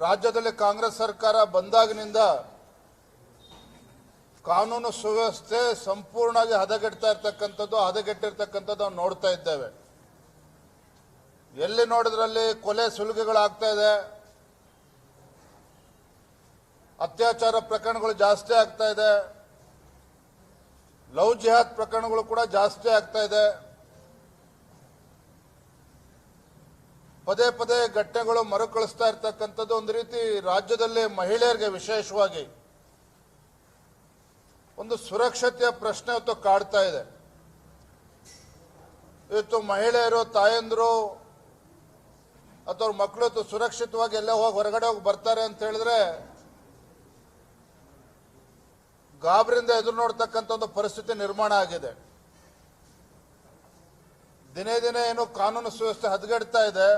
ರಾಜ್ಯದಲ್ಲಿ ಕಾಂಗ್ರೆಸ್ ಸರ್ಕಾರ ಬಂದಾಗಿನಿಂದ ಕಾನೂನು ಸುವ್ಯವಸ್ಥೆ ಸಂಪೂರ್ಣವಾಗಿ ಹದಗೆಡ್ತಾ ಇರ್ತಕ್ಕಂಥದ್ದು, ಹದಗೆಟ್ಟಿರ್ತಕ್ಕಂಥದ್ದು ನಾವು ನೋಡ್ತಾ ಇದ್ದೇವೆ. ಎಲ್ಲಿ ನೋಡಿದ್ರಲ್ಲಿ ಕೊಲೆ ಸುಲಿಗೆಗಳಾಗ್ತಾ ಇದೆ, ಅತ್ಯಾಚಾರ ಪ್ರಕರಣಗಳು ಜಾಸ್ತಿ ಆಗ್ತಾ ಇದೆ, ಲವ್ ಜಿಹಾದ್ ಪ್ರಕರಣಗಳು ಕೂಡ ಜಾಸ್ತಿ ಆಗ್ತಾ ಇದೆ. ಪದೇ ಪದೇ ಘಟನೆಗಳು ಮರುಕಳಿಸ್ತಾ ಇರ್ತಕ್ಕಂಥದ್ದು ಒಂದು ರೀತಿ ರಾಜ್ಯದಲ್ಲಿ ಮಹಿಳೆಯರಿಗೆ ವಿಶೇಷವಾಗಿ ಒಂದು ಸುರಕ್ಷತೆಯ ಪ್ರಶ್ನೆ ಇವತ್ತು ಕಾಡ್ತಾ ಇದೆ. ಇವತ್ತು ಮಹಿಳೆಯರು, ತಾಯಂದಿರು ಅಥವಾ ಮಕ್ಕಳು ಇವತ್ತು ಸುರಕ್ಷಿತವಾಗಿ ಎಲ್ಲ ಹೋಗಿ ಹೊರಗಡೆ ಹೋಗಿ ಬರ್ತಾರೆ ಅಂತ ಹೇಳಿದ್ರೆ ಗಾಬರಿಂದ ಎದುರು ನೋಡ್ತಕ್ಕಂಥ ಒಂದು ಪರಿಸ್ಥಿತಿ ನಿರ್ಮಾಣ ಆಗಿದೆ. ದಿನೇ ದಿನೇ ಏನು ಕಾನೂನು ಸುವ್ಯವಸ್ಥೆ ಹದಗೆಡ್ತಾ ಇದೆ.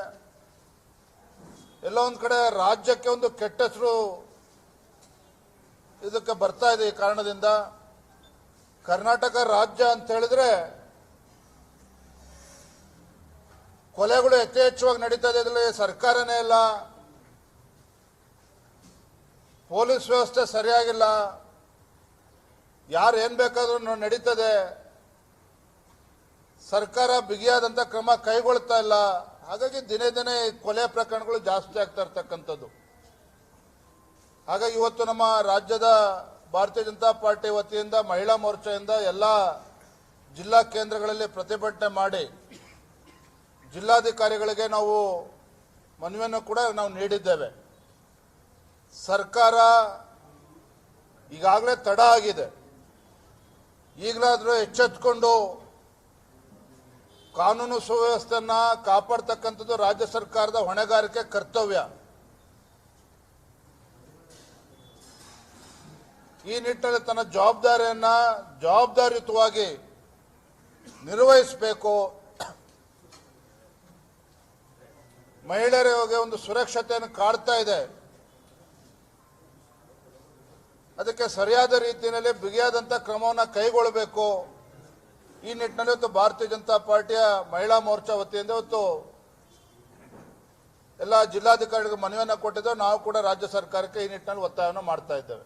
ಎಲ್ಲೋ ಒಂದು ಕಡೆ ರಾಜ್ಯಕ್ಕೆ ಒಂದು ಕೆಟ್ಟ ಹೆಸರು ಇದಕ್ಕೆ ಬರ್ತಾ ಇದೆ ಈ ಕಾರಣದಿಂದ. ಕರ್ನಾಟಕ ರಾಜ್ಯ ಅಂತ ಹೇಳಿದ್ರೆ ಕೊಲೆಗಳು ಯಥೇಚ್ಛವಾಗಿ ನಡೀತಾ ಇದೆ, ಇದರಲ್ಲಿ ಸರ್ಕಾರನೇ ಇಲ್ಲ. ಪೊಲೀಸ್ ವ್ಯವಸ್ಥೆ ಸರಿಯಾಗಿಲ್ಲ. ಯಾರು ಏನು ಬೇಕಾದ್ರೂ ನಡೀತದೆ. ಸರ್ಕಾರ ಬಿಗಿಯಾದಂಥ ಕ್ರಮ ಕೈಗೊಳ್ತಾ ಇಲ್ಲ. ಹಾಗಾಗಿ ದಿನೇ ದಿನೇ ಕೊಲೆ ಪ್ರಕರಣಗಳು ಜಾಸ್ತಿ ಆಗ್ತಾ ಇರ್ತಕ್ಕಂಥದ್ದು. ಹಾಗಾಗಿ ಇವತ್ತು ನಮ್ಮ ರಾಜ್ಯದ ಭಾರತೀಯ ಜನತಾ ಪಾರ್ಟಿ ವತಿಯಿಂದ, ಮಹಿಳಾ ಮೋರ್ಚಾದಿಂದ ಎಲ್ಲ ಜಿಲ್ಲಾ ಕೇಂದ್ರಗಳಲ್ಲಿ ಪ್ರತಿಭಟನೆ ಮಾಡಿ ಜಿಲ್ಲಾಧಿಕಾರಿಗಳಿಗೆ ನಾವು ಮನವಿಯನ್ನು ಕೂಡ ನಾವು ನೀಡಿದ್ದೇವೆ. ಸರ್ಕಾರ ಈಗಾಗಲೇ ತಡ ಆಗಿದೆ. ಈಗಲಾದರೂ ಎಚ್ಚೆತ್ಕೊಂಡು ಕಾನೂನು ಸುವ್ಯವಸ್ಥೆಯನ್ನು ಕಾಪಾಡ್ತಕ್ಕಂಥದ್ದು ರಾಜ್ಯ ಸರ್ಕಾರದ ಹೊಣೆಗಾರಿಕೆ ಕರ್ತವ್ಯ. ಈ ನಿಟ್ಟಿನಲ್ಲಿ ತನ್ನ ಜವಾಬ್ದಾರಿಯನ್ನು ಜವಾಬ್ದಾರಿಯುತವಾಗಿ ನಿರ್ವಹಿಸಬೇಕು. ಮಹಿಳೆಯರಿಗೆ ಒಂದು ಸುರಕ್ಷತೆಯನ್ನು ಕಾಡ್ತಾ ಇದೆ. ಅದಕ್ಕೆ ಸರಿಯಾದ ರೀತಿಯಲ್ಲಿ ಬಿಗಿಯಾದಂಥ ಕ್ರಮವನ್ನು ಕೈಗೊಳ್ಳಬೇಕು. ಈ ನಿಟ್ಟಿನಲ್ಲಿ ಇವತ್ತು ಭಾರತೀಯ ಜನತಾ ಪಾರ್ಟಿಯ ಮಹಿಳಾ ಮೋರ್ಚಾ ವತಿಯಿಂದ ಇವತ್ತು ಎಲ್ಲ ಜಿಲ್ಲಾಧಿಕಾರಿಗಳಿಗೆ ಮನವಿಯನ್ನು ಕೊಟ್ಟಿದ್ದೇವೆ. ನಾವು ಕೂಡ ರಾಜ್ಯ ಸರ್ಕಾರಕ್ಕೆ ಈ ನಿಟ್ಟಿನಲ್ಲಿ ಒತ್ತಾಯವನ್ನು ಮಾಡ್ತಾ ಇದ್ದೇವೆ.